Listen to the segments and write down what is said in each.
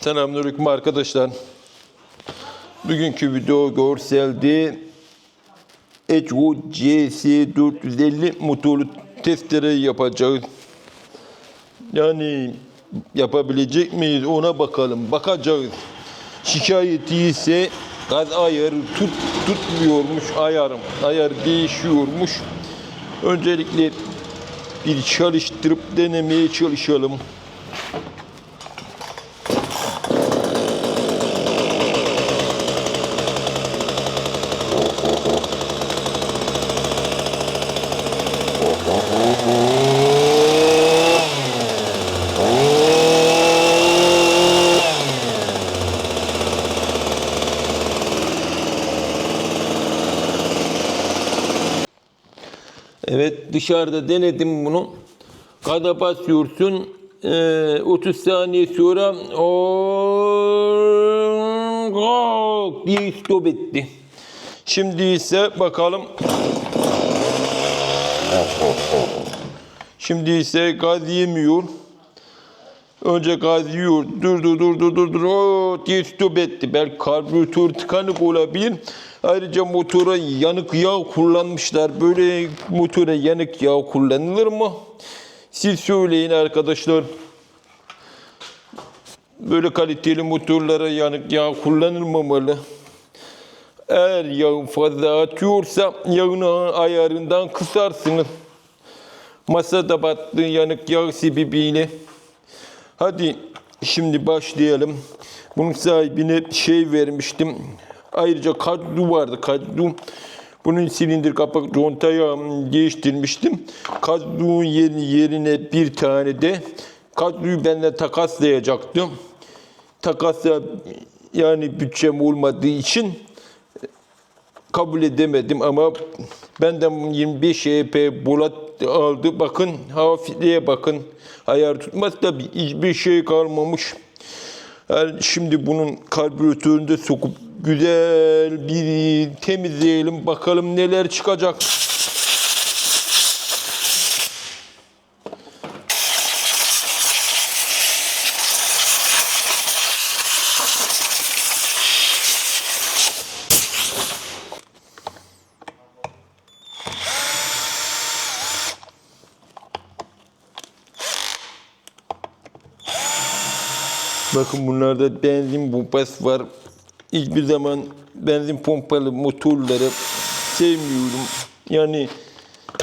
Selamünaleyküm arkadaşlar. Bugünkü video görselde Echo CS450 motorlu testere yapacağız. Yani yapabilecek miyiz ona bakalım. Bakacağız. Şikayeti ise gaz ayarı tut, tutmuyormuş ayarım. Ayar değişiyormuş. Öncelikle bir çalıştırıp denemeye çalışalım. Evet dışarıda denedim bunu. Kada basıyorsun. eee, 30 saniye sonra o diye stop etti. Şimdi ise bakalım. Şimdi ise gaz yemiyor. Önce gaz yiyor. Durdu durdu durdu. O diye stop etti. Belki karbüratör tıkanık olabilir. Ayrıca motora yanık yağ kullanmışlar. Böyle motora yanık yağ kullanılır mı? Siz söyleyin arkadaşlar. Böyle kaliteli motorlara yanık yağ kullanılmamalı. Eğer yağ fazla atıyorsa yağın ayarından kısarsınız. Masada battığı yanık yağ sebebiyle. Hadi şimdi başlayalım. Bunun sahibine şey vermiştim. Ayrıca kadru vardı. Kadru. Bunun silindir kapak contayı değiştirmiştim. Kadru'nun yerine, bir tane de kadruyu benimle takaslayacaktım. Takasla yani bütçem olmadığı için kabul edemedim ama benden 25 EP bolat aldı. Bakın filtreye bakın. Ayar tutmaz tabi hiçbir şey kalmamış. Yani şimdi bunun karbüratöründe sokup güzel bir temizleyelim. Bakalım neler çıkacak. Bakın bunlarda benzin pompası var. Hiçbir zaman benzin pompalı motorları sevmiyorum. Yani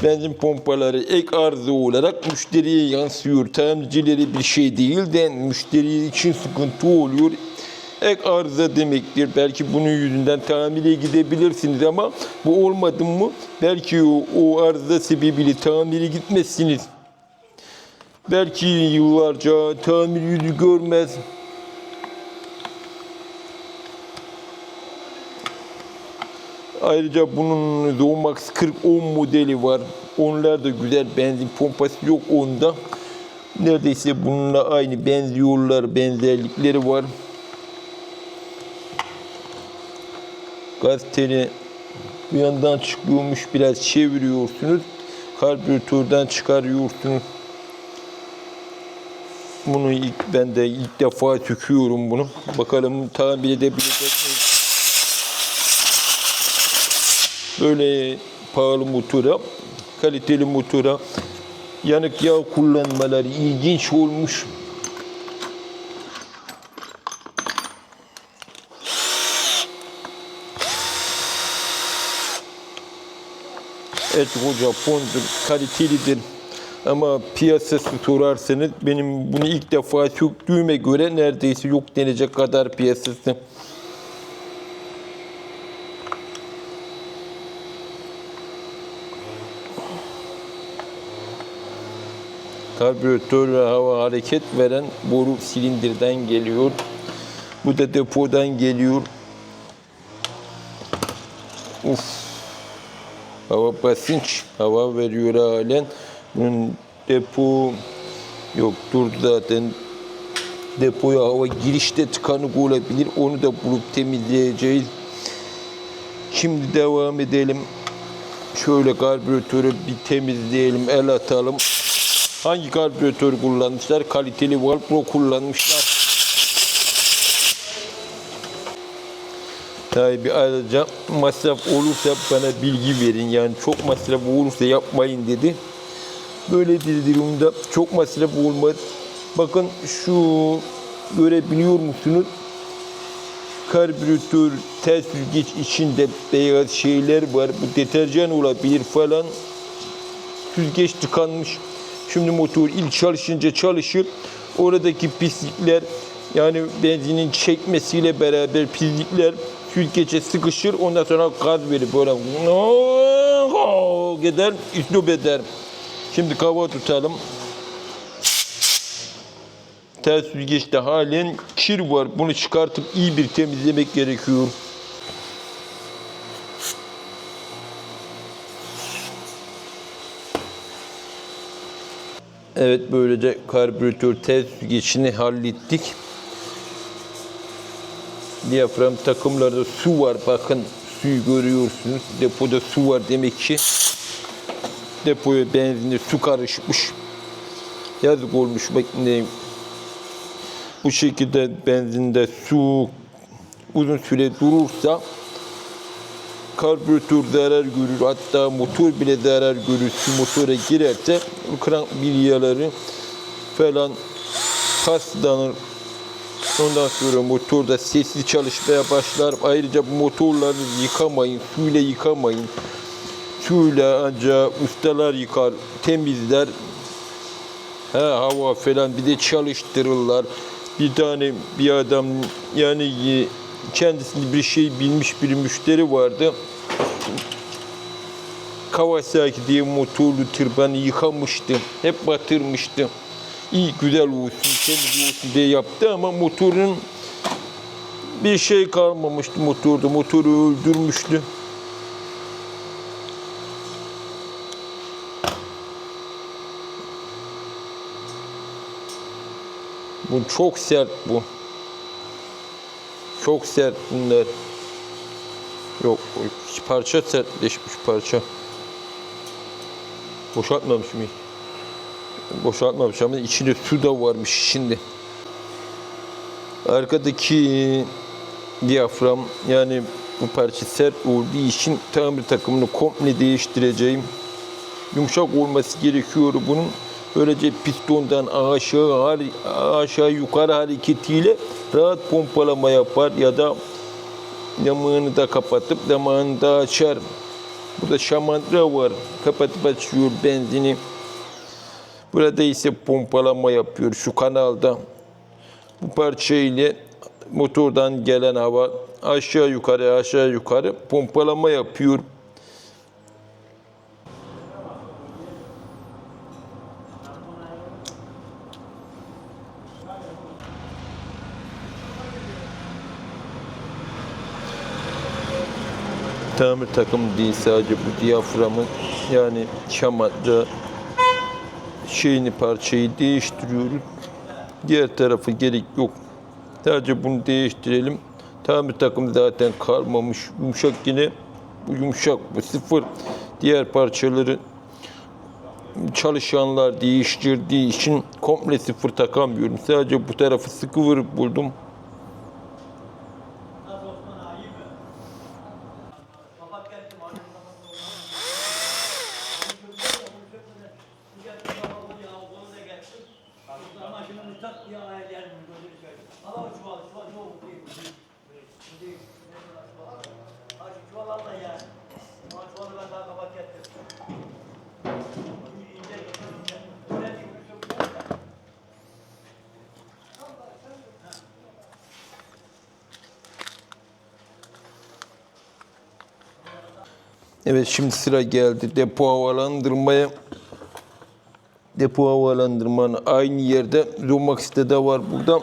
benzin pompaları ek arıza olarak müşteriye yansıyor. Tamircileri bir şey değil de müşteri için sıkıntı oluyor. Ek arıza demektir. Belki bunun yüzünden tamire gidebilirsiniz ama bu olmadı mı belki o, o arıza sebebiyle tamire gitmezsiniz. Belki yıllarca tamir yüzü görmez. Ayrıca bunun Zomax 40 10 modeli var. Onlar da güzel benzin pompası yok onda. Neredeyse bununla aynı benziyorlar, benzerlikleri var. Gaz teli bu yandan çıkıyormuş biraz çeviriyorsunuz. Karbüratörden çıkarıyorsunuz. Bunu ilk ben de ilk defa söküyorum bunu. Bakalım tamir edebilecek miyiz? Böyle pahalı motora, kaliteli motora yanık yağ kullanmaları ilginç olmuş. Evet o Japondur, kalitelidir. Ama piyasası sorarsanız benim bunu ilk defa söktüğüme göre neredeyse yok denecek kadar piyasası. Karbüratör hava hareket veren boru silindirden geliyor. Bu da depodan geliyor. Uf. Hava basınç, hava veriyor halen. Bunun depo yoktur zaten. Depoya hava girişte tıkanık olabilir. Onu da bulup temizleyeceğiz. Şimdi devam edelim. Şöyle karbüratörü bir temizleyelim, el atalım. Hangi karbüratör kullanmışlar? Kaliteli Valpro kullanmışlar. Sahibi ayrıca masraf olursa bana bilgi verin. Yani çok masraf olursa yapmayın dedi. Böyle bir durumda çok masraf olmaz. Bakın şu görebiliyor musunuz? Karbüratör, ters süzgeç içinde beyaz şeyler var. Bu deterjan olabilir falan. Süzgeç tıkanmış. Şimdi motor ilk çalışınca çalışır. Oradaki pislikler yani benzinin çekmesiyle beraber pislikler süzgece sıkışır. Ondan sonra gaz verir böyle gider, üslup eder. Şimdi kava tutalım. Ters süzgeçte halen kir var. Bunu çıkartıp iyi bir temizlemek gerekiyor. Evet böylece karbüratör ters süzgeçini hallettik. Diyafram takımlarda su var. Bakın suyu görüyorsunuz. Depoda su var demek ki. Depoya benzinle su karışmış. Yazık olmuş makineye. Bu şekilde benzinde su uzun süre durursa karbüratör zarar görür. Hatta motor bile zarar görür. Su motora girerse krank bilyaları falan paslanır. Ondan sonra motor da sesli çalışmaya başlar. Ayrıca bu motorları yıkamayın, suyla yıkamayın. Suyla ancak ustalar yıkar, temizler. Ha, hava falan bir de çalıştırırlar. Bir tane bir adam yani kendisini bir şey bilmiş bir müşteri vardı. Kawasaki diye motorlu tırbanı yıkamıştı. Hep batırmıştı. İyi güzel olsun, temiz olsun diye yaptı ama motorun bir şey kalmamıştı motorda. Motoru öldürmüştü. Bu çok sert bu. Çok sert bunlar. Yok parça sertleşmiş parça. Boşaltmamış mı? Boşaltmamış ama içinde su da varmış şimdi. Arkadaki diyafram yani bu parça sert olduğu için tamir takımını komple değiştireceğim. Yumuşak olması gerekiyor bunun. Böylece pistondan aşağı aşağı yukarı hareketiyle rahat pompalama yapar ya da damağını da kapatıp damağını da açar. Burada şamandıra var. Kapatıp açıyor benzini. Burada ise pompalama yapıyor şu kanalda. Bu parça ile motordan gelen hava aşağı yukarı aşağı yukarı pompalama yapıyor. Tamir takımı değil sadece bu diyaframın yani şamatça şeyini parçayı değiştiriyoruz. Diğer tarafı gerek yok. Sadece bunu değiştirelim. Tamir takımı zaten kalmamış. Yumuşak yine. Bu yumuşak bu sıfır. Diğer parçaları çalışanlar değiştirdiği için komple sıfır takamıyorum. Sadece bu tarafı sıkı vurup buldum. Evet şimdi sıra geldi depo havalandırmaya. Depo havalandırmanın aynı yerde Zomax'te de var burada.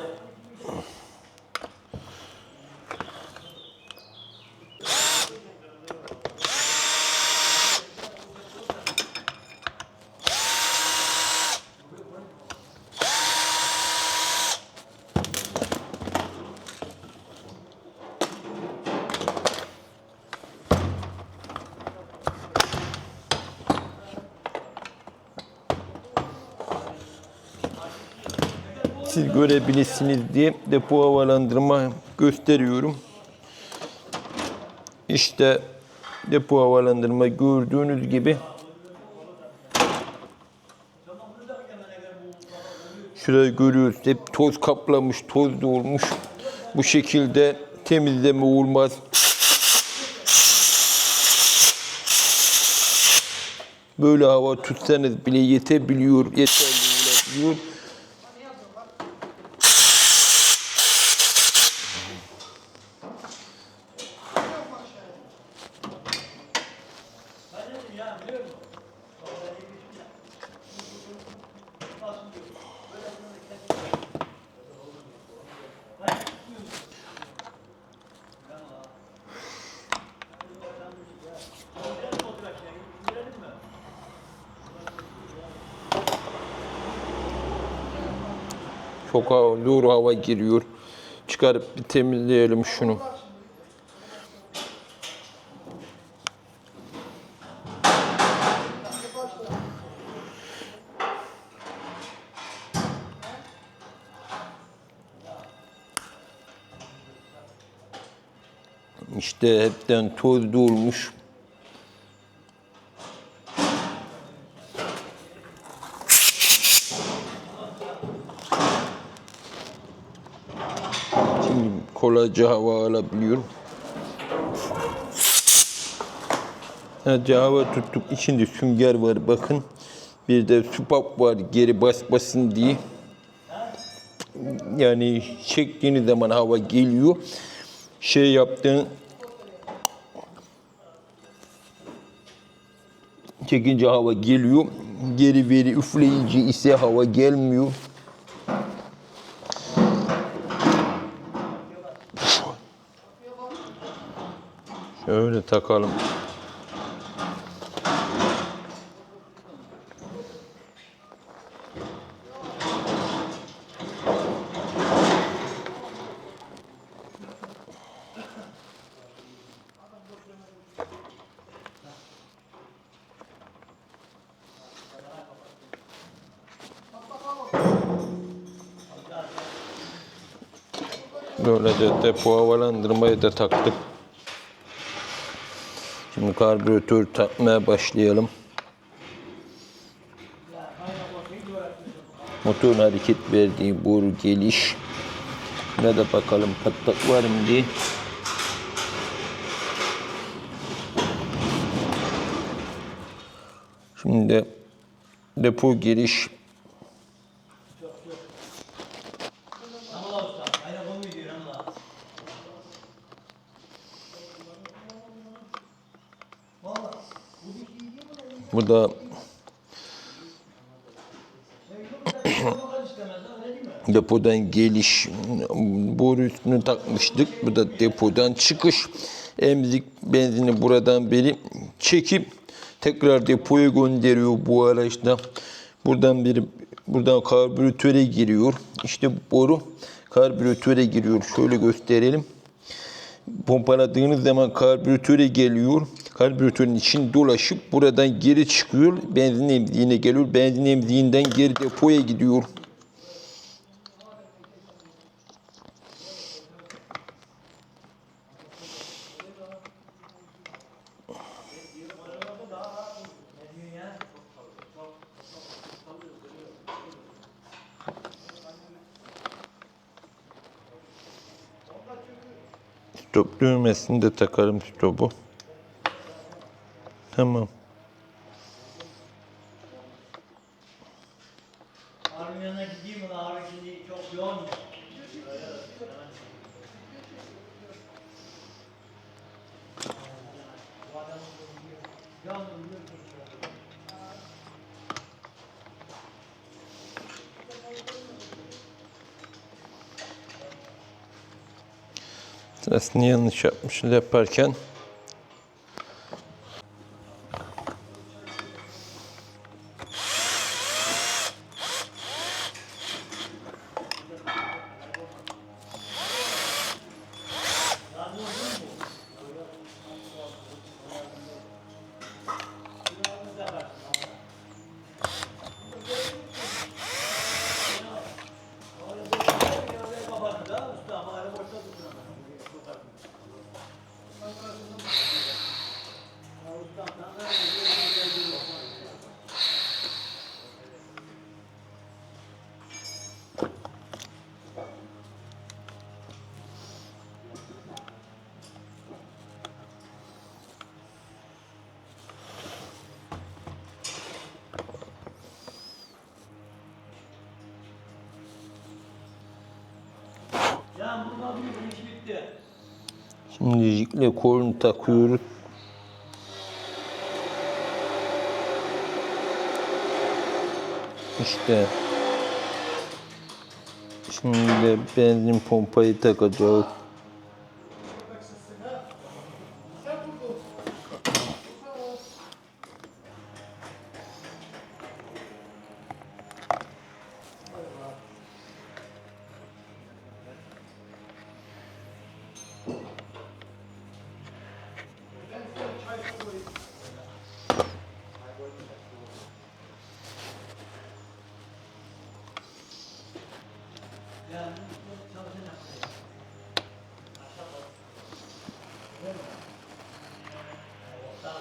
Siz görebilirsiniz diye depo havalandırma gösteriyorum. İşte depo havalandırma gördüğünüz gibi Şurayı görüyoruz. Hep toz kaplamış, toz dolmuş. Bu şekilde temizleme olmaz. Böyle hava tutsanız bile yetebiliyor, yeterli olabiliyor. Hava, doğru hava giriyor. Çıkarıp bir temizleyelim şunu. İşte hepten toz dolmuş. Şimdi kolayca hava alabiliyorum. Sadece hava tuttuk. İçinde sünger var bakın. Bir de supap var geri basmasın diye. Yani çektiğiniz zaman hava geliyor. Şey yaptığın çekince hava geliyor. Geri veri üfleyince ise hava gelmiyor. Şöyle takalım. Böylece depo havalandırmayı da taktık. Şimdi karbüratör takmaya başlayalım. Motorun hareket verdiği boru geliş. Ne de bakalım patlak var mı diye. Şimdi depo giriş Burada depodan geliş boru üstünü takmıştık. Bu da depodan çıkış. Emzik benzini buradan beri çekip tekrar depoya gönderiyor bu araçta. Buradan biri buradan karbüratöre giriyor. İşte boru karbüratöre giriyor. Şöyle gösterelim pompaladığınız zaman karbüratöre geliyor. Karbüratörün için dolaşıp buradan geri çıkıyor. Benzin emziğine geliyor. Benzin emziğinden geri depoya gidiyor. Stop düğmesini de takarım stopu. Tamam. Harun yanına gideyim mi? Harun şimdi çok yoğun. Sırasını yanlış yapmış yaparken. Şimdi jikle kolunu takıyoruz. İşte. Şimdi benzin pompayı takacağız.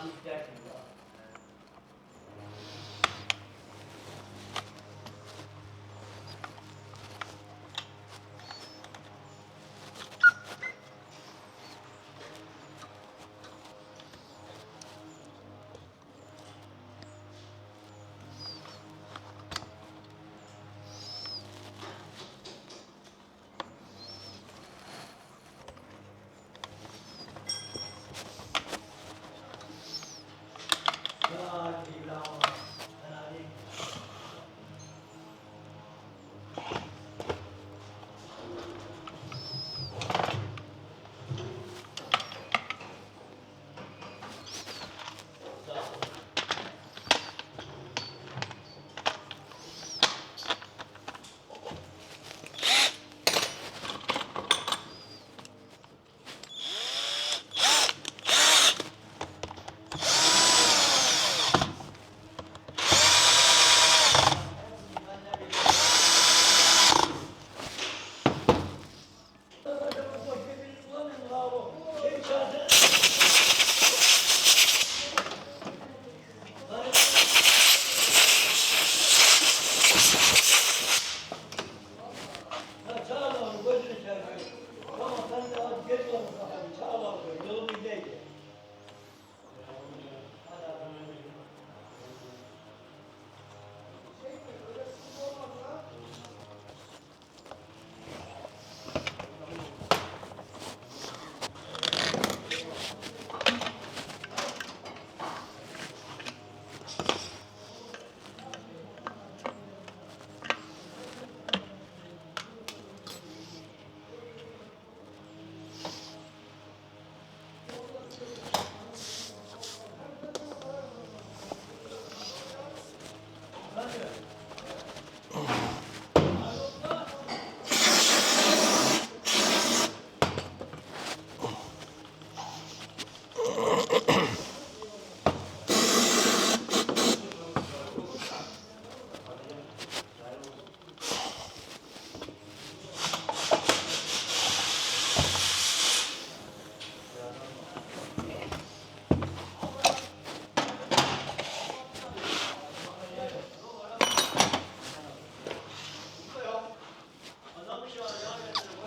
not rejecting love.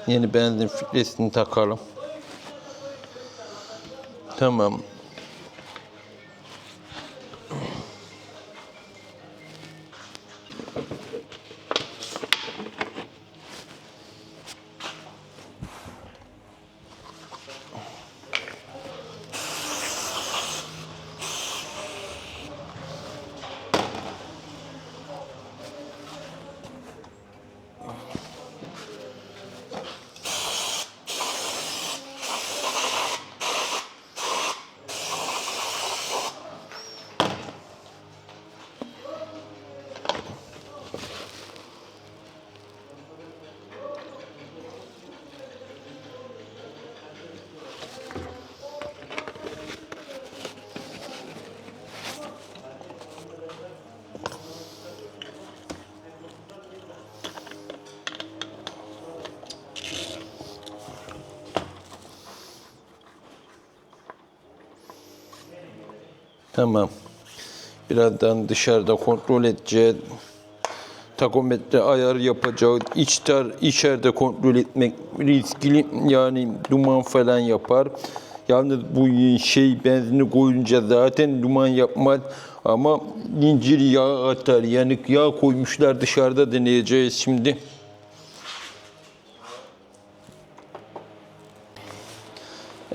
Yeni benzin filtresini takalım. Tamam. Tamam. Birazdan dışarıda kontrol edeceğiz. Takometre ayar yapacağız. İçter, içeride kontrol etmek riskli. Yani duman falan yapar. Yalnız bu şey benzini koyunca zaten duman yapmaz. Ama incir yağı atar. Yani yağ koymuşlar dışarıda deneyeceğiz şimdi.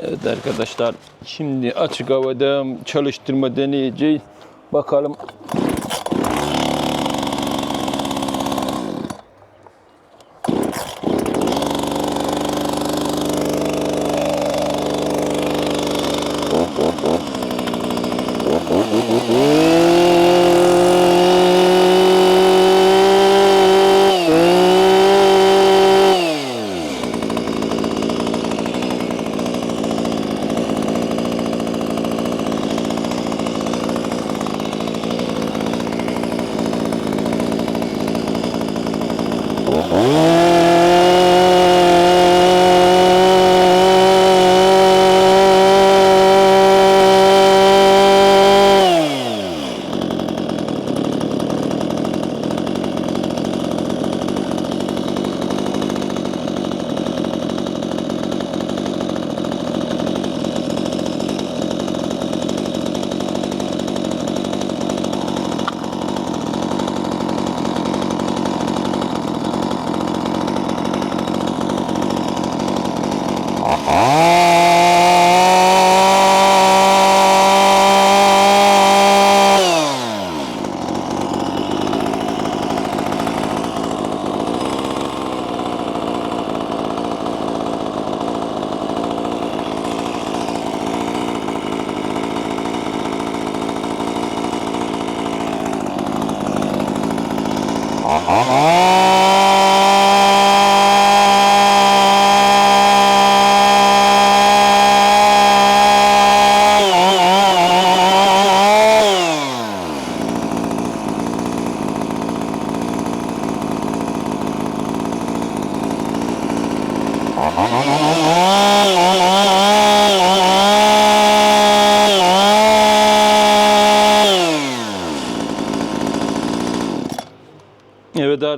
Evet arkadaşlar şimdi açık havada çalıştırma deneyeceğiz. Bakalım.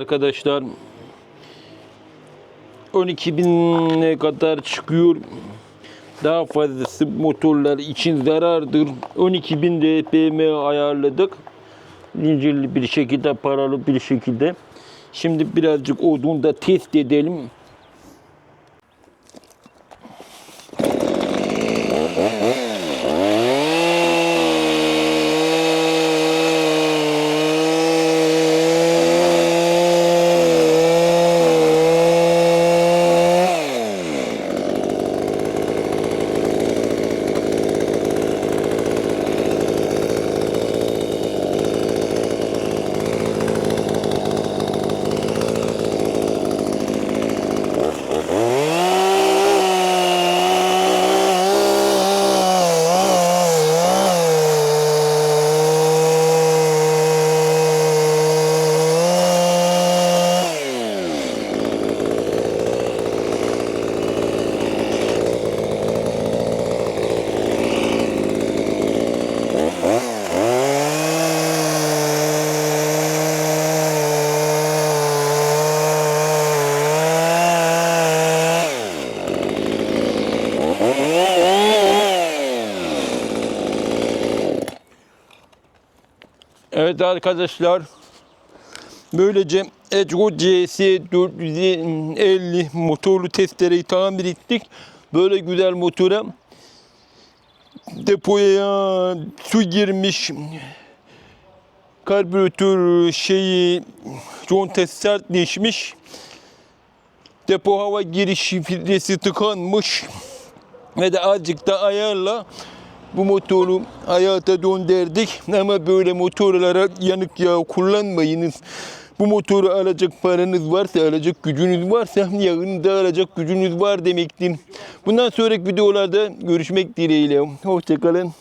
Arkadaşlar 12 bine kadar çıkıyor. Daha fazlası motorlar için zarardır. 12 bin RPM ayarladık. Zincirli bir şekilde, paralı bir şekilde. Şimdi birazcık odunu da test edelim. Evet arkadaşlar. Böylece Ego CS 450 motorlu testereyi tamir ettik. Böyle güzel motora depoya su girmiş karbüratör şeyi contesi sertleşmiş depo hava girişi filtresi tıkanmış ve de azıcık da ayarla bu motoru hayata döndürdük ama böyle motorlara yanık yağ kullanmayınız. Bu motoru alacak paranız varsa, alacak gücünüz varsa yağını da alacak gücünüz var demektir. Bundan sonraki videolarda görüşmek dileğiyle. Hoşçakalın.